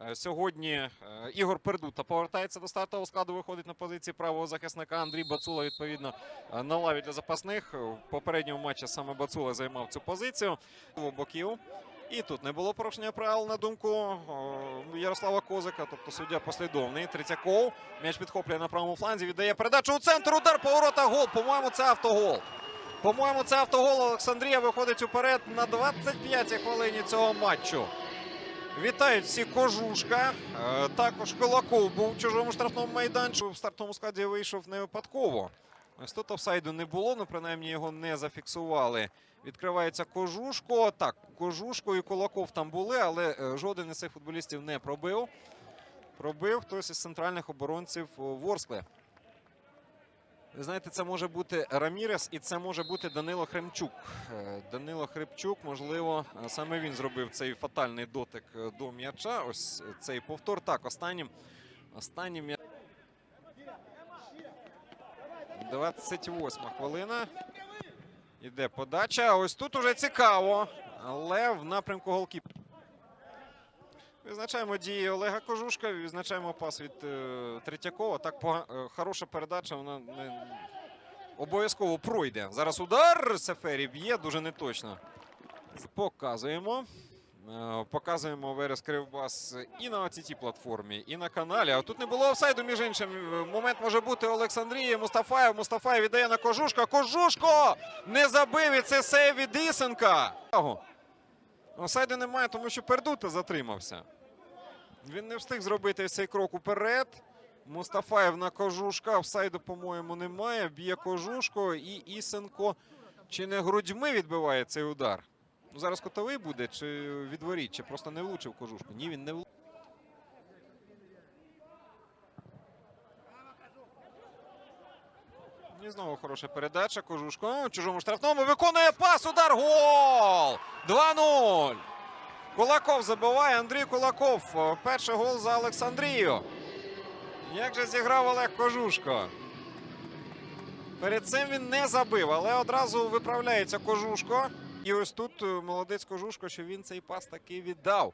Е, Сьогодні е, Ігор Пердута повертається до стартового складу, виходить на позиції правого захисника. Андрій Бацула, відповідно, е, на лаві для запасних. В попередньому матчі саме Бацула займав цю позицію. Боків. І тут не було порушення правил на думку Ярослава Козика. Тобто суддя послідовний. Третьяков. М'яч підхоплює на правому фланзі. Віддає передачу у центр. Удар поворота. Гол. По-моєму, це автогол. По-моєму, це автогол. Олександрія виходить уперед на 25-й хвилині цього матчу. Вітають всі Кожушка. Е, Також Кулаков був в чужому штрафному майданчику. В стартовому складі вийшов не випадково. Ось тут офсайду не було, ну принаймні його не зафіксували. Відкривається Кожушко. Так, Кожушко і Кулаков там були, але е, жоден із цих футболістів не пробив. Пробив хтось із центральних оборонців е, Ворскли. Знаєте, це може бути Рамірес і це може бути Данило Хремчук. Е, Данило Хремчук, можливо, е, саме він зробив цей фатальний дотик е, до м'яча. Ось цей повтор. Так, останнім. Останнім м'я- 28 хвилина. Іде подача. Ось тут уже цікаво. Але в напрямку голкіп. Відзначаємо дії Олега Кожушка, відзначаємо пас від е, Третьякова. Так пога- е, хороша передача, вона не... обов'язково пройде. Зараз удар Сефері б'є дуже неточно. Показуємо. Е, Показуємо Верес Кривбас і на цій платформі, і на каналі. А тут не було офсайду, між іншим. Е, Момент може бути Олександрії. Мустафаєв. Мустафаєв віддає на Кожушка. Кожушко! Не забив і це сейв від Ісенка. Офсайду немає, тому що Пердута затримався. Він не встиг зробити цей крок уперед. Мустафаєв на кожушка. Офсайду, по-моєму, немає. Б'є кожушко і Ісенко чи не грудьми відбиває цей удар. Ну, зараз котовий буде, чи відворіть, чи просто не влучив кожушку. Ні, він не влучив. Знову хороша передача. Кожушко чужому штрафному виконує пас. Удар. Гол! 2-0. Кулаков забиває. Андрій Кулаков. Перший гол за Олександрію. Як же зіграв Олег Кожушко? Перед цим він не забив, але одразу виправляється Кожушко. І ось тут е, молодець Кожушко, що він цей пас таки віддав.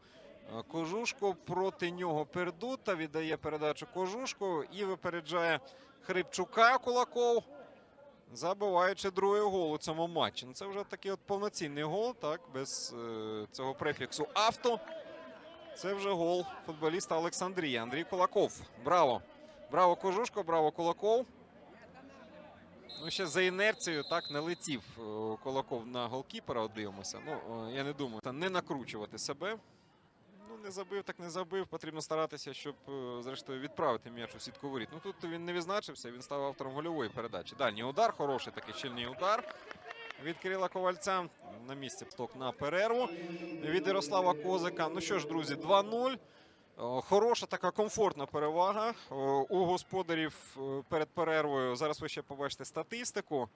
Е, Кожушко проти нього пердута, віддає передачу Кожушко і випереджає Хрипчука Кулаков, забиваючи другий гол у цьому матчі. Ну, це вже такий от повноцінний гол, так, без е, цього префіксу авто. Це вже гол футболіста Олександрії. Андрій Кулаков. Браво! Браво Кожушко, браво Кулаков. Ну, ще за інерцією так не летів е, Кулаков на голкіпера. Дивимося. Ну, е, я не думаю, та не накручувати себе. Ну, не забив, так не забив. Потрібно старатися, щоб е, зрештою відправити м'яч у сітку воріт. Ну тут він не відзначився, він став автором гольової передачі. Дальній удар, хороший такий щільний удар. Від Кирила Ковальця на місці сток на перерву від Ярослава Козика. Ну що ж, друзі, 2-0. Хороша така комфортна перевага у господарів е, перед перервою. Зараз ви ще побачите статистику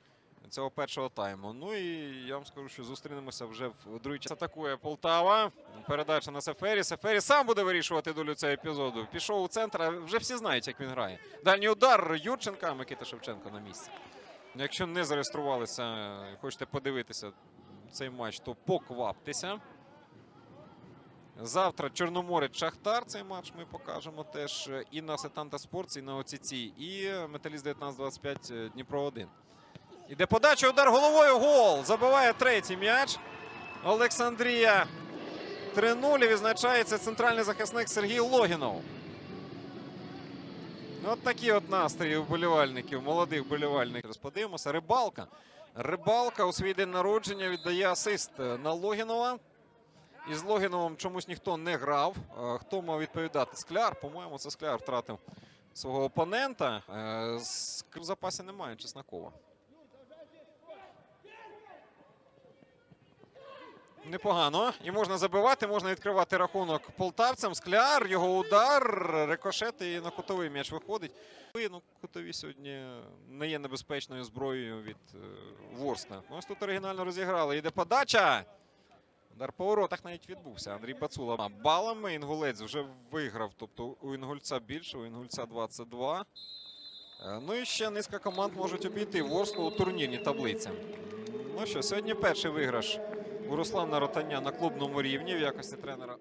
цього першого тайму. Ну і я вам скажу, що зустрінемося вже в другій частині. Атакує Полтава. Передача на Сефері. Сефері сам буде вирішувати долю цього епізоду. Пішов у центр, а вже всі знають, як він грає. Дальній удар Юрченка, Микита Шевченко на місці. Якщо не зареєструвалися хочете подивитися цей матч, то покваптеся. Завтра Чорноморець Шахтар. Цей матч ми покажемо теж і на Сетанта Спортс, і на ОЦЦ, і Металіст 19-25 Дніпро 1. Іде подача, удар головою. Гол. Забиває третій м'яч. Олександрія 3-0. І відзначається центральний захисник Сергій Логінов. От такі от настрої вболівальників, молодих вболівальників. Зараз подивимося. Рибалка. Рибалка у свій день народження віддає асист на Логінова. І з Логіновим чомусь ніхто не грав. Е, Хто мав відповідати? Скляр. По-моєму, це Скляр втратив свого опонента. Е, з- запасі немає Чеснокова. Непогано. І можна забивати, можна відкривати рахунок полтавцям. Скляр, його удар, рикошет і на кутовий м'яч виходить. Ну, кутові сьогодні не є небезпечною зброєю від е, Ворскла. Ну, Ось тут оригінально розіграли. Йде подача. Удар по воротах навіть відбувся. Андрій Бацула балами. Інгулець вже виграв. Тобто у Інгульця більше, у Інгульця 22. Е, Ну і ще низка команд можуть обійти Ворсклу у турнірній таблиці. Ну що, сьогодні перший виграш у Руслана Ротаня на клубному рівні в якості тренера.